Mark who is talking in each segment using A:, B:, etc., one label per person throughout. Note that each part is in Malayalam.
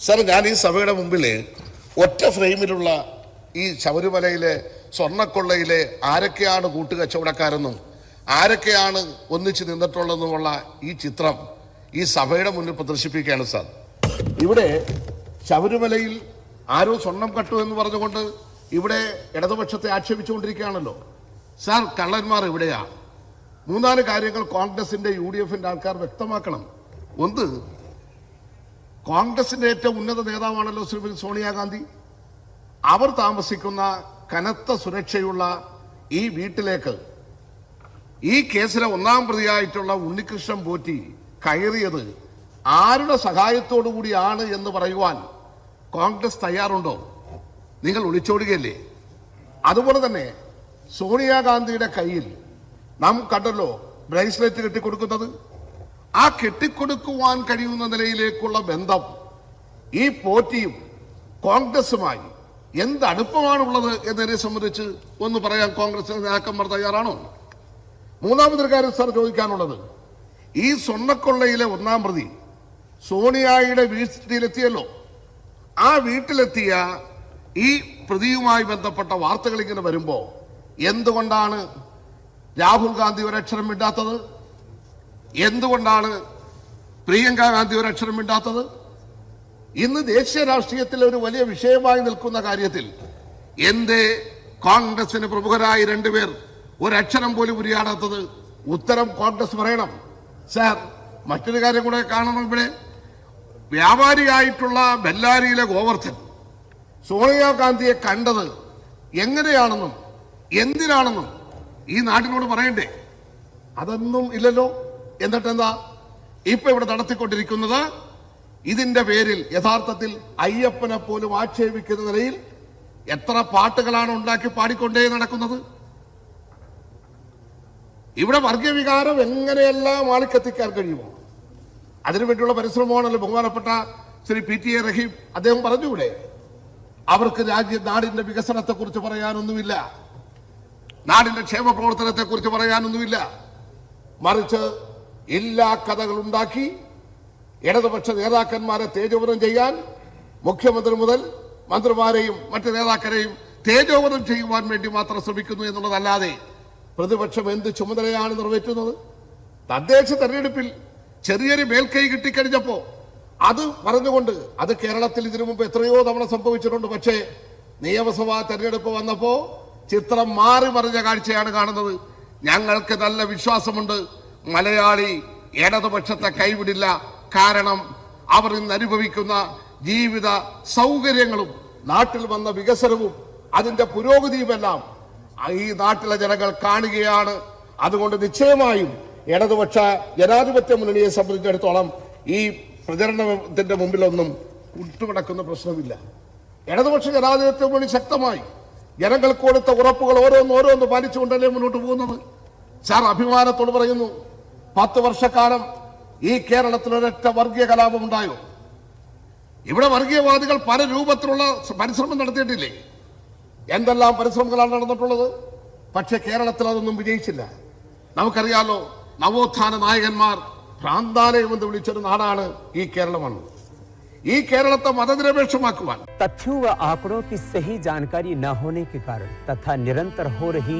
A: സാർ ഞാൻ ഈ സഭയുടെ മുമ്പിൽ ഒറ്റ ഫ്രെയിമിലുള്ള ഈ ശബരിമലയിലെ സ്വർണക്കൊള്ളയിലെ ആരൊക്കെയാണ് കൂട്ടുകച്ചവടക്കാരെന്നും ആരൊക്കെയാണ് ഒന്നിച്ച് നിന്നിട്ടുള്ളതെന്നുമുള്ള ഈ ചിത്രം ഈ സഭയുടെ മുന്നിൽ പ്രദർശിപ്പിക്കുകയാണ് സാർ. ഇവിടെ ശബരിമലയിൽ ആരോ സ്വർണം കട്ടു എന്ന് പറഞ്ഞുകൊണ്ട് ഇവിടെ ഇടതുപക്ഷത്തെ ആക്ഷേപിച്ചുകൊണ്ടിരിക്കുകയാണല്ലോ. സാർ കള്ളന്മാർ ഇവിടെയാ. മൂന്നാൽ കാര്യങ്ങൾ കോൺഗ്രസിന്റെ യു ഡി എഫിന്റെ ആൾക്കാർ വ്യക്തമാക്കണം. ഒന്ന് കോൺഗ്രസിന്റെ ഏറ്റവും ഉന്നത നേതാവാണല്ലോ ശ്രീമതി സോണിയാഗാന്ധി. അവർ താമസിക്കുന്ന കനത്ത സുരക്ഷയുള്ള ഈ വീട്ടിലേക്ക് ഈ കേസിലെ ഒന്നാം പ്രതിയായിട്ടുള്ള ഉണ്ണികൃഷ്ണൻ പോറ്റി കയറിയത് ആരുടെ സഹായത്തോടു കൂടിയാണ് എന്ന് പറയുവാൻ കോൺഗ്രസ് തയ്യാറുണ്ടോ? നിങ്ങൾ ഒളിച്ചോടുകയല്ലേ? അതുപോലെ തന്നെ സോണിയാഗാന്ധിയുടെ കയ്യിൽ നാം കണ്ടല്ലോ ബ്രേസ്ലെറ്റ് കെട്ടിക്കൊടുക്കുന്നത്. ആ കെട്ടിക്കൊടുക്കുവാൻ കഴിയുന്ന നിലയിലേക്കുള്ള ബന്ധം ഈ പോറ്റിയും കോൺഗ്രസുമായി എന്ത് അടുപ്പമാണുള്ളത് എന്നതിനെ സംബന്ധിച്ച് ഒന്ന് പറയാൻ കോൺഗ്രസ് നേതാക്കന്മാർ തയ്യാറാണോ? മൂന്നാമതൊരു കാര്യം സാർ ചോദിക്കാനുള്ളത്. ഈ സ്വർണക്കൊള്ളയിലെ ഒന്നാം പ്രതി സോണിയായുടെ വീട്ടിലെത്തിയല്ലോ. ആ വീട്ടിലെത്തിയ ഈ പ്രതിയുമായി ബന്ധപ്പെട്ട വാർത്തകൾ ഇങ്ങനെ വരുമ്പോൾ എന്തുകൊണ്ടാണ് രാഹുൽ ഗാന്ധി ഒരക്ഷരം മിണ്ടാത്തത്? എന്തുകൊണ്ടാണ് പ്രിയങ്ക ഗാന്ധി ഒരു അക്ഷരം മിണ്ടാത്തത്? ഇന്ന് ദേശീയ രാഷ്ട്രീയത്തിൽ ഒരു വലിയ വിഷയമായി നിൽക്കുന്ന കാര്യത്തിൽ എന്തേ കോൺഗ്രസിന് പ്രമുഖരായ രണ്ടുപേർ ഒരക്ഷരം പോലും ഉരിയാടാത്തത്? ഉത്തരം കോൺഗ്രസ് പറയണം. സാർ മറ്റൊരു കാര്യം കൂടെ കാണണം ഇവിടെ. വ്യാപാരിയായിട്ടുള്ള ബെല്ലാരിയിലെ ഗോവർദ്ധൻ സോണിയാഗാന്ധിയെ കണ്ടത് എങ്ങനെയാണെന്നും എന്തിനാണെന്നും ഈ നാട്ടിനോട് പറയണ്ടേ? അതൊന്നും ഇല്ലല്ലോ. എന്നിട്ടെന്താ? ഇപ്പൊ ഇവിടെ നടത്തിക്കൊണ്ടിരിക്കുന്നത് ഇതിന്റെ പേരിൽ യഥാർത്ഥത്തിൽ അയ്യപ്പനെ പോലും ആക്ഷേപിക്കുന്ന നിലയിൽ എത്ര പാട്ടുകളാണ് ഉണ്ടാക്കി പാടിക്കൊണ്ടേ നടക്കുന്നത്? ഇവിടെ വർഗീയ വികാരം എങ്ങനെയെല്ലാം ആളിക്കെത്തിക്കാൻ കഴിയുമോ? അതിനുവേണ്ടിയുള്ള പരിശ്രമമാണല്ലോ ബഹുമാനപ്പെട്ട Shri P T A Rahim അദ്ദേഹം പറഞ്ഞുകൂടെ അവർക്ക് രാജ്യ നാടിന്റെ വികസനത്തെ കുറിച്ച് പറയാനൊന്നുമില്ല. നാടിന്റെ ക്ഷേമ പ്രവർത്തനത്തെ കുറിച്ച് പറയാനൊന്നുമില്ല. മറിച്ച് എല്ലാ കഥകളുണ്ടാക്കി ഇടതുപക്ഷ നേതാക്കന്മാരെ തേജോവധം ചെയ്യാൻ മുഖ്യമന്ത്രി മുതൽ മന്ത്രിമാരെയും മറ്റ് നേതാക്കളെയും തേജോവധം ചെയ്യുവാൻ വേണ്ടി മാത്രം ശ്രമിക്കുന്നു എന്നുള്ളതല്ലാതെ പ്രതിപക്ഷം എന്ത് ചുമതലയാണ് നിറവേറ്റുന്നത്? തദ്ദേശ തെരഞ്ഞെടുപ്പിൽ ചെറിയൊരു മേൽക്കൈ കിട്ടിക്കഴിഞ്ഞപ്പോ അത് പറഞ്ഞുകൊണ്ട് അത് കേരളത്തിൽ ഇതിനു മുമ്പ് എത്രയോ തവണ സംഭവിച്ചിട്ടുണ്ട്. പക്ഷേ നിയമസഭാ തെരഞ്ഞെടുപ്പ് വന്നപ്പോ ചിത്രം മാറി മറിഞ്ഞ കാഴ്ചയാണ് കാണുന്നത്. ഞങ്ങൾക്ക് നല്ല വിശ്വാസമുണ്ട്. മലയാളി ഇടതുപക്ഷത്തെ കൈവിടില്ല. കാരണം അവർ ഇന്ന് അനുഭവിക്കുന്ന ജീവിത സൗകര്യങ്ങളും നാട്ടിൽ വന്ന വികസനവും അതിന്റെ പുരോഗതിയുമെല്ലാം ഈ നാട്ടിലെ ജനങ്ങൾ കാണുകയാണ്. അതുകൊണ്ട് നിശ്ചയമായും ഇടതുപക്ഷ ജനാധിപത്യ മുന്നണിയെ സംബന്ധിച്ചിടത്തോളം ഈ പ്രചരണത്തിന്റെ മുമ്പിലൊന്നും ഉട്ടുകിടക്കുന്ന പ്രശ്നമില്ല. ഇടതുപക്ഷ ജനാധിപത്യ മുന്നണി ശക്തമായി ജനങ്ങൾക്ക് കൊടുത്ത ഉറപ്പുകൾ ഓരോന്ന് ഓരോന്ന് പാലിച്ചുകൊണ്ടല്ലേ മുന്നോട്ട് പോകുന്നത്? സാർ അഭിമാനത്തോട് പറയുന്നു പത്ത് വർഷക്കാലം ഈ കേരളത്തിൽ ഒരൊറ്റ വർഗീയ കലാപം ഉണ്ടായോ ഇവിടെ വർഗീയവാദികൾ പല രൂപത്തിലുള്ള പരിശ്രമം നടത്തിയിട്ടില്ലേ എന്തെല്ലാം പരിശ്രമങ്ങളാണ് നടന്നിട്ടുള്ളത് പക്ഷെ കേരളത്തിൽ അതൊന്നും വിജയിച്ചില്ല നമുക്കറിയാലോ നവോത്ഥാന നായകന്മാർ ഭ്രാന്താലയം എന്ന് വിളിച്ചൊരു നാടാണ് ഈ കേരളമാണ് ഈ കേരളത്തെ മതനിരപേക്ഷമാക്കുവാൻ
B: तथ्यों व आंकड़ों की सही जानकारी न होने के कारण तथा निरंतर हो रही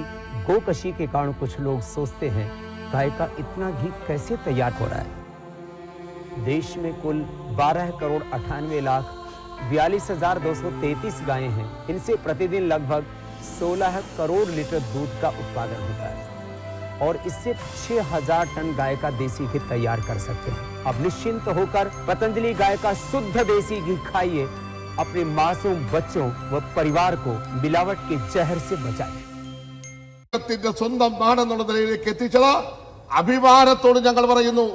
B: गोकशी के कारण कुछ लोग सोचते हैं गाय का इतना घी कैसे तैयार हो रहा है? देश में कुल 12 करोड़ अठानवे लाख बयालीस हज़ार दो सौ तैतीस गायें हैं। इनसे प्रतिदिन लगभग 16 करोड़ लीटर दूध का उत्पादन होता है। और इससे 6000 टन गाय का देसी घी तैयार कर सकते हैं। अब निश्चिंत तो होकर पतंजलि गाय का शुद्ध देसी घी खाइए। अपने मासूम बच्चों व परिवार को मिलावट के जहर से बचाइए।
A: ത്തിന്റെ സ്വന്തം നാടെന്നുള്ള നിലയിലേക്ക് എത്തിച്ചത്. അഭിമാനത്തോട് ഞങ്ങൾ പറയുന്നു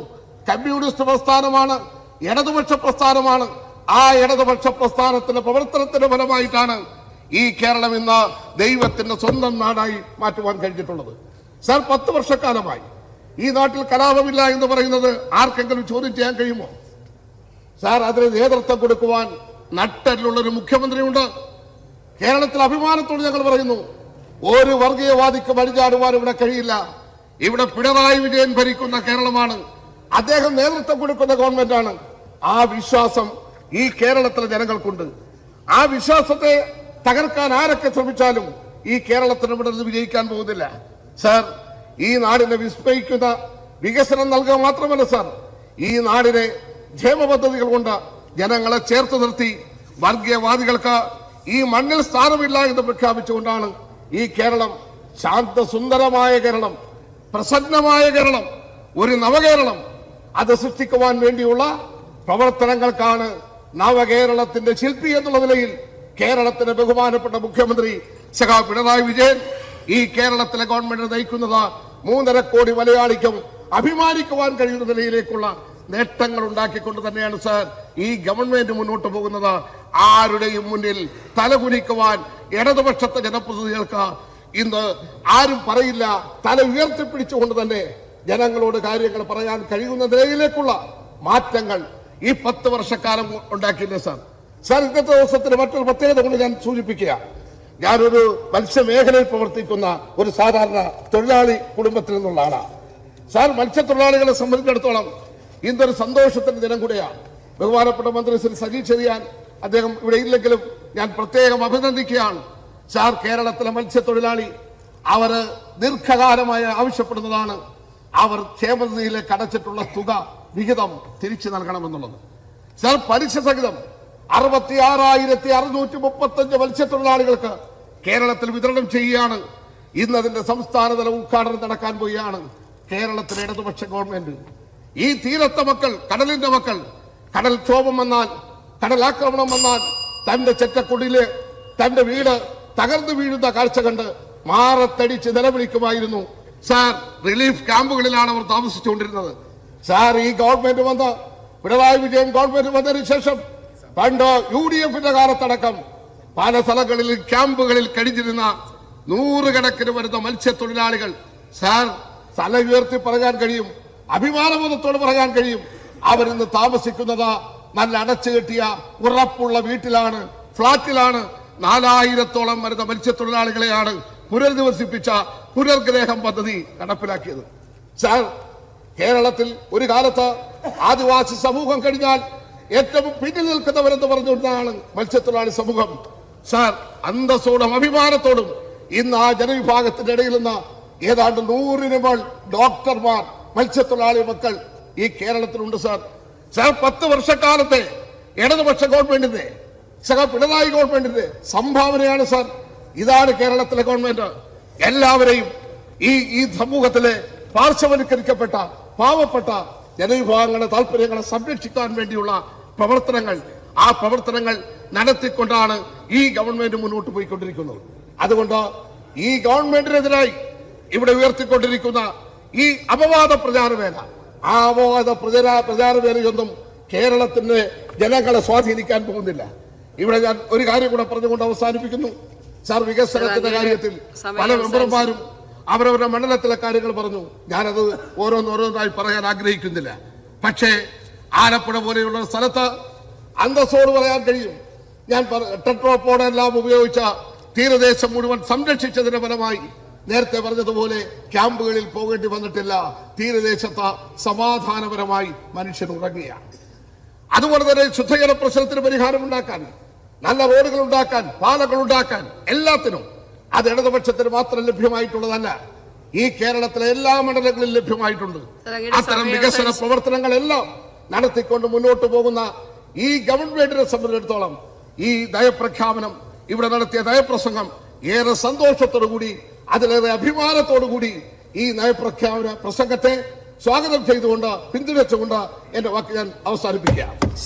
A: കമ്മ്യൂണിസ്റ്റ് പ്രസ്ഥാനമാണ് ഇടതുപക്ഷ പ്രസ്ഥാനമാണ്. ആ ഇടതുപക്ഷ പ്രസ്ഥാനത്തിന്റെ പ്രവർത്തനത്തിന്റെ ഫലമായിട്ടാണ് ഈ കേരളം ഇന്ന് ദൈവത്തിന്റെ സ്വന്തം നാടായി മാറ്റുവാൻ കഴിഞ്ഞിട്ടുള്ളത്. സാർ പത്ത് വർഷക്കാലമായി ഈ നാട്ടിൽ കലാപമില്ല എന്ന് പറയുന്നത് ആർക്കെങ്കിലും ചോദ്യം ചെയ്യാൻ കഴിയുമോ? സാർ അതിന് നേതൃത്വം കൊടുക്കുവാൻ നട്ടലിലുള്ള ഒരു മുഖ്യമന്ത്രിയുണ്ട്. കേരളത്തിൽ അഭിമാനത്തോട് ഞങ്ങൾ പറയുന്നു ഒരു വർഗീയവാദിക്ക് വഴിചാടുവാൻ ഇവിടെ കഴിയില്ല. ഇവിടെ പിണറായി വിജയൻ ഭരിക്കുന്ന കേരളമാണ്. അദ്ദേഹം നേതൃത്വം കൊടുക്കുന്ന ഗവൺമെന്റ് ആണ് ആ വിശ്വാസം ഈ കേരളത്തിലെ ജനങ്ങൾക്കുണ്ട്. ആ വിശ്വാസത്തെ തകർക്കാൻ ആരൊക്കെ ശ്രമിച്ചാലും ഈ കേരളത്തിന് ഇവിടെ നിന്ന് വിജയിക്കാൻ പോകുന്നില്ല. സാർ ഈ നാടിനെ വിസ്മയിക്കുന്ന വികസനം നൽകുക മാത്രമല്ല സാർ. ഈ നാടിനെ ക്ഷേമ പദ്ധതികൾ കൊണ്ട് ജനങ്ങളെ ചേർത്ത് നിർത്തി വർഗീയവാദികൾക്ക് ഈ മണ്ണിൽ സ്ഥാനമില്ല എന്ന് പ്രഖ്യാപിച്ചുകൊണ്ടാണ് ഈ കേരളം ശാന്തസുന്ദരമായ കേരളം പ്രസന്നമായ കേരളം ഒരു നവകേരളം. അത് സൃഷ്ടിക്കുവാൻ വേണ്ടിയുള്ള പ്രവർത്തനങ്ങൾക്കാണ് നവകേരളത്തിന്റെ ശില്പി എന്നുള്ള നിലയിൽ കേരളത്തിന്റെ ബഹുമാനപ്പെട്ട മുഖ്യമന്ത്രി സഖാ പിണറായി വിജയൻ ഈ കേരളത്തിലെ ഗവൺമെന്റ് നയിക്കുന്നത് മൂന്നര കോടി മലയാളിക്കും അഭിമാനിക്കുവാൻ കഴിയുന്ന നിലയിലേക്കുള്ള നേട്ടങ്ങൾ ഉണ്ടാക്കിക്കൊണ്ട് തന്നെയാണ് സാർ ഈ ഗവൺമെന്റ് മുന്നോട്ട് പോകുന്നത്. ആരുടെയും മുന്നിൽ തലകുനിക്കുവാൻ ഇടതുപക്ഷത്തെ ജനപ്രതിനിധികൾക്ക് ഇന്ന് ആരും പറയില്ല. തല ഉയർത്തിപ്പിടിച്ചുകൊണ്ട് തന്നെ ജനങ്ങളോട് കാര്യങ്ങൾ പറയാൻ കഴിയുന്ന നിലയിലേക്കുള്ള മാറ്റങ്ങൾ ഈ പത്ത് വർഷക്കാലം ഉണ്ടാക്കിയില്ലേ സാർ? സാർ ഇന്നത്തെ ദിവസത്തിന് മറ്റൊരു പ്രത്യേകത കൊണ്ട് ഞാൻ സൂചിപ്പിക്കുക. ഞാനൊരു മത്സ്യമേഖലയിൽ പ്രവർത്തിക്കുന്ന ഒരു സാധാരണ തൊഴിലാളി കുടുംബത്തിൽ നിന്നുള്ള ആളാണ് സാർ മത്സ്യത്തൊഴിലാളികളെ സംബന്ധിച്ചിടത്തോളം ഇന്നൊരു സന്തോഷത്തിന്റെ ദിനം കൂടെയാണ്. ബഹുമാനപ്പെട്ട മന്ത്രി ശ്രീ സജി ചെറിയാൻ അദ്ദേഹം ഇവിടെ ഇല്ലെങ്കിലും ഞാൻ പ്രത്യേകം അഭിനന്ദിക്കുകയാണ്. സാർ കേരളത്തിലെ മത്സ്യത്തൊഴിലാളി അവർ ദീർഘകാലമായി ആവശ്യപ്പെടുന്നതാണ്. അവർ ക്ഷേമനിധിയിലേക്ക് അടച്ചിട്ടുള്ള തുക വിഹിതം തിരിച്ചു നൽകണമെന്നുള്ളത്. സാർ പലിശ സഹിതം അറുപത്തി ആറായിരത്തി അറുന്നൂറ്റി മുപ്പത്തഞ്ച് മത്സ്യത്തൊഴിലാളികൾക്ക് കേരളത്തിൽ വിതരണം ചെയ്യുകയാണ്. ഇന്ന് അതിന്റെ സംസ്ഥാനതല ഉദ്ഘാടനം നടക്കാൻ പോവുകയാണ് കേരളത്തിലെ ഇടതുപക്ഷ ഗവൺമെന്റ്. ഈ തീരത്തെ മക്കൾ കടലിന്റെ മക്കൾ കടൽ ക്ഷോഭം വന്നാൽ കടലാക്രമണം വന്നാൽ തന്റെ ചെറ്റക്കുടിയിൽ തന്റെ വീട് തകർന്നു വീഴുന്ന കാഴ്ച കണ്ട് മാറത്തടിച്ച് നിലവിളിക്കുമായിരുന്നു. സാർ റിലീഫ് ക്യാമ്പുകളിലാണ് അവർ താമസിച്ചുകൊണ്ടിരുന്നത്. സാർ ഈ ഗവൺമെന്റ് വന്ന് പിണറായി വിജയൻ ഗവൺമെന്റ് വന്നതിന് ശേഷം പണ്ട് യു ഡി എഫിന്റെ കാലത്തടക്കം പല സ്ഥലങ്ങളിൽ ക്യാമ്പുകളിൽ കഴിഞ്ഞിരുന്ന നൂറുകണക്കിന് വരുന്ന മത്സ്യത്തൊഴിലാളികൾ. സാർ സ്ഥലം ഉയർത്തി പറയാൻ കഴിയും. അഭിമാനബോധത്തോട് പറയാൻ കഴിയും. അവരിന്ന് താമസിക്കുന്നത് നല്ല അടച്ചുകെട്ടിയ ഉറപ്പുള്ള വീട്ടിലാണ് ഫ്ളാറ്റിലാണ് നാലായിരത്തോളം വരുന്ന മത്സ്യത്തൊഴിലാളികളെയാണ് പുനരധിവസിപ്പിച്ച പുനർഗ്രഹം പദ്ധതി നടപ്പിലാക്കിയത്. സാർ കേരളത്തിൽ ഒരു കാലത്ത് ആദിവാസി സമൂഹം കഴിഞ്ഞാൽ ഏറ്റവും പിന്നിൽ നിൽക്കുന്നവരെന്ന് പറഞ്ഞുകൊണ്ടാണ് മത്സ്യത്തൊഴിലാളി സമൂഹം. സാർ അന്തസ്സോടും അഭിമാനത്തോടും ഇന്ന് ആ ജനവിഭാഗത്തിന്റെ ഇടയിൽ നിന്ന് ഏതാണ്ട് നൂറിന് ഡോക്ടർമാർ മത്സ്യത്തൊഴിലാളി മക്കൾ ഈ കേരളത്തിലുണ്ട് സാർ. സാർ പത്ത് വർഷക്കാലത്തെ ഇടതുപക്ഷ ഗവൺമെന്റിന്റെ സഹ പിണറായി ഗവൺമെന്റിന്റെ സംഭാവനയാണ് സാർ. ഇതാണ് കേരളത്തിലെ ഗവൺമെന്റ്. എല്ലാവരെയും ഈ ഈ സമൂഹത്തിലെ പാർശ്വവൽക്കരിക്കപ്പെട്ട പാവപ്പെട്ട ജനവിഭാഗങ്ങളുടെ താല്പര്യങ്ങളെ സംരക്ഷിക്കാൻ വേണ്ടിയുള്ള പ്രവർത്തനങ്ങൾ ആ പ്രവർത്തനങ്ങൾ നടത്തിക്കൊണ്ടാണ് ഈ ഗവൺമെന്റ് മുന്നോട്ട് പോയിക്കൊണ്ടിരിക്കുന്നത്. അതുകൊണ്ട് ഈ ഗവൺമെന്റിനെതിരായി ഇവിടെ ഉയർത്തിക്കൊണ്ടിരിക്കുന്ന ഈ അപവാദ പ്രചാരവേല ആ അപവാദ പ്രചാര പ്രചാരവേലയൊന്നും കേരളത്തിന്റെ ജനങ്ങളെ സ്വാധീനിക്കാൻ പോകുന്നില്ല. ഇവിടെ ഞാൻ ഒരു കാര്യം കൂടെ പറഞ്ഞുകൊണ്ട് അവസാനിപ്പിക്കുന്നു. സാർ വികസനത്തിന്റെ കാര്യത്തിൽ പല മെമ്പർമാരും അവരവരുടെ മണ്ഡലത്തിലെ കാര്യങ്ങൾ പറഞ്ഞു. ഞാനത് ഓരോന്നോരോന്നായി പറയാൻ ആഗ്രഹിക്കുന്നില്ല. പക്ഷേ ആലപ്പുഴ പോലെയുള്ള സ്ഥലത്ത് അന്തസ്സോട് പറയാൻ കഴിയും. ഞാൻ ടെട്രോപോണെല്ലാം ഉപയോഗിച്ച തീരദേശം മുഴുവൻ സംരക്ഷിച്ചതിന്റെ ഫലമായി നേരത്തെ പറഞ്ഞതുപോലെ ക്യാമ്പുകളിൽ പോകേണ്ടി വന്നിട്ടില്ല. തീരദേശത്ത് സമാധാനപരമായി മനുഷ്യൻ ഉറങ്ങുകയാണ്. അതുപോലെ തന്നെ ശുദ്ധജല പ്രശ്നത്തിന് പരിഹാരം ഉണ്ടാക്കാൻ നല്ല റോഡുകൾ ഉണ്ടാക്കാൻ പാലങ്ങൾ ഉണ്ടാക്കാൻ എല്ലാത്തിനും അത് ഇടതുപക്ഷത്തിന് മാത്രം ലഭ്യമായിട്ടുള്ളതല്ല. ഈ കേരളത്തിലെ എല്ലാ മണ്ഡലങ്ങളിലും ലഭ്യമായിട്ടുണ്ട്. അത്തരം വികസന പ്രവർത്തനങ്ങളെല്ലാം നടത്തിക്കൊണ്ട് മുന്നോട്ട് പോകുന്ന ഈ ഗവൺമെന്റിനെ സംബന്ധിച്ചിടത്തോളം ഈ നയപ്രഖ്യാപനം ഇവിടെ നടത്തിയ നയപ്രസംഗം ഏറെ സന്തോഷത്തോടു കൂടി അതിലേറെ അഭിമാനത്തോടു കൂടി ഈ നയപ്രഖ്യാപന പ്രസംഗത്തെ സ്വാഗതം ചെയ്തുകൊണ്ട് പിന്തുണച്ചുകൊണ്ട് എന്റെ വാക്ക് ഞാൻ അവസാനിപ്പിക്കാം